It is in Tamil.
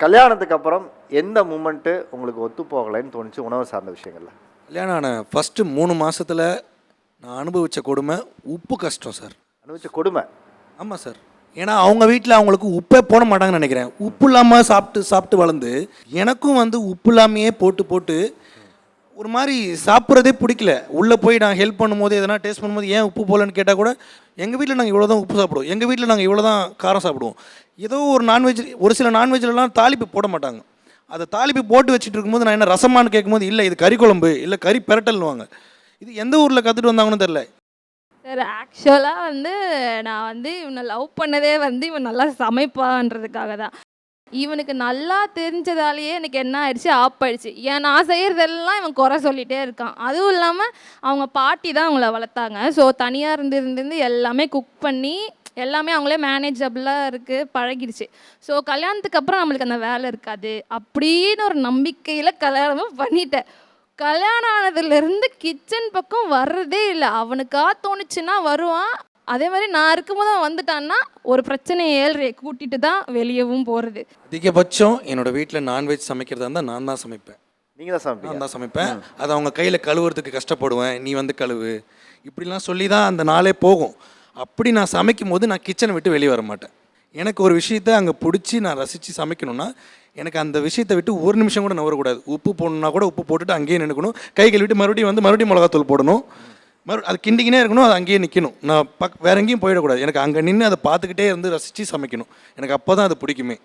கல்யாணத்துக்கு அப்புறம் எந்த மூமெண்ட்டு உங்களுக்கு ஒத்து போகலைன்னு தோணுச்சு உணவு சார்ந்த விஷயங்கள்ல? கல்யாணம் ஆன ஃபஸ்ட்டு மூணு மாசத்துல நான் அனுபவித்த கொடுமை உப்பு கஷ்டம் சார் அனுபவிச்ச கொடுமை? ஆமாம் சார் ஏன்னா அவங்க வீட்டில் அவங்களுக்கு உப்பே போட மாட்டாங்கன்னு நினைக்கிறேன். உப்பு இல்லாமல் சாப்பிட்டு சாப்பிட்டு வளர்ந்து எனக்கும் வந்து உப்பு இல்லாமையே போட்டு போட்டு ஒரு மாதிரி சாப்பிட்றதே பிடிக்கல. உள்ளே போய் நான் ஹெல்ப் பண்ணும்போது எதனா டேஸ்ட் பண்ணும்போது ஏன் உப்பு போகலன்னு கேட்டால் கூட எங்கள் வீட்டில் நாங்கள் இவ்வளோ தான் உப்பு சாப்பிடுவோம். எங்கள் வீட்டில் நாங்கள் இவ்வளோ தான் காரம் சாப்பிடுவோம். ஏதோ ஒரு நான்வெஜ் ஒரு சில நான்வெஜ்லலாம் தாளிப்பு போட மாட்டாங்க. அதை தாளிப்பு போட்டு வச்சுட்டு இருக்கும்போது நான் என்ன ரசமானு கேட்கும்போது இல்லை இது கறி குழம்பு இல்லை கறி பெரட்டல்னுவாங்க. இது எந்த ஊரில் கற்றுட்டு வந்தாங்கன்னு தெரில சார் ஆக்சுவலாக வந்து நான் வந்து இவனை லவ் பண்ணதே வந்து இவன் நல்லா சமைப்பான்றதுக்காக தான். இவனுக்கு நல்லா தெரிஞ்சதாலேயே எனக்கு என்ன ஆயிடுச்சு ஆப் ஆயிடுச்சு. ஏன் நான் செய்கிறதெல்லாம் இவன் குறை சொல்லிகிட்டே இருக்கான். அதுவும் இல்லாமல் அவங்க பாட்டி தான் அவங்கள வளர்த்தாங்க. ஸோ தனியாக இருந்து இருந்து இருந்து எல்லாமே குக் பண்ணி எல்லாமே அவங்களே மேனேஜபிளாக இருக்குது பழகிடுச்சு. ஸோ கல்யாணத்துக்கு அப்புறம் நம்மளுக்கு அந்த வேலை இருக்காது. அப்படின்னு ஒரு நம்பிக்கையில் கல்யாணமும் பண்ணிட்டேன். கல்யாணம் ஆனதுலேருந்து கிச்சன் பக்கம் வர்றதே இல்லை. அவனுக்கா தோணுச்சுன்னா வருவான். அதே மாதிரி நான் இருக்கும்போது அவன் வந்துட்டான்னா ஒரு பிரச்சனையை ஏழ்றையை கூட்டிட்டு தான் வெளியவும் போகிறது அதிகபட்சம் என்னோட வீட்டில் நான்வெஜ் சமைக்கிறதா இருந்தால் நான் தான் சமைப்பேன். நீங்கள் தான் சமைப்பீங்க? நான் தான் சமைப்பேன். அதை அவங்க கையில் கழுவுறதுக்கு கஷ்டப்படுவேன். நீ வந்து கழுவு. இப்படிலாம் சொல்லி தான் அந்த நாளே போகும். அப்படி நான் சமைக்கும் போது நான் கிச்சனை விட்டு வெளியே வர மாட்டேன். எனக்கு ஒரு விஷயத்தை அங்கே பிடிச்சி நான் ரசித்து சமைக்கணும்னா எனக்கு அந்த விஷயத்தை விட்டு ஒரு நிமிஷம் கூட நவரக்கூடாது உப்பு போடணும்னா கூட உப்பு போட்டுட்டு அங்கேயே நின்றுக்கணும் கை கழுவிட்டு மறுபடியும் வந்து மறுபடியும் மிளகாத்தூள் போடணும். மறு அது கிண்டிக்கினே இருக்கணும் அது அங்கேயே நிற்கணும் நான் பக் வேற எங்கேயும் போயிடக்கூடாது. எனக்கு அங்கே நின்று அதை பார்த்துக்கிட்டே இருந்து ரசித்து சமைக்கணும். எனக்கு அப்போ தான் அது பிடிக்குமே.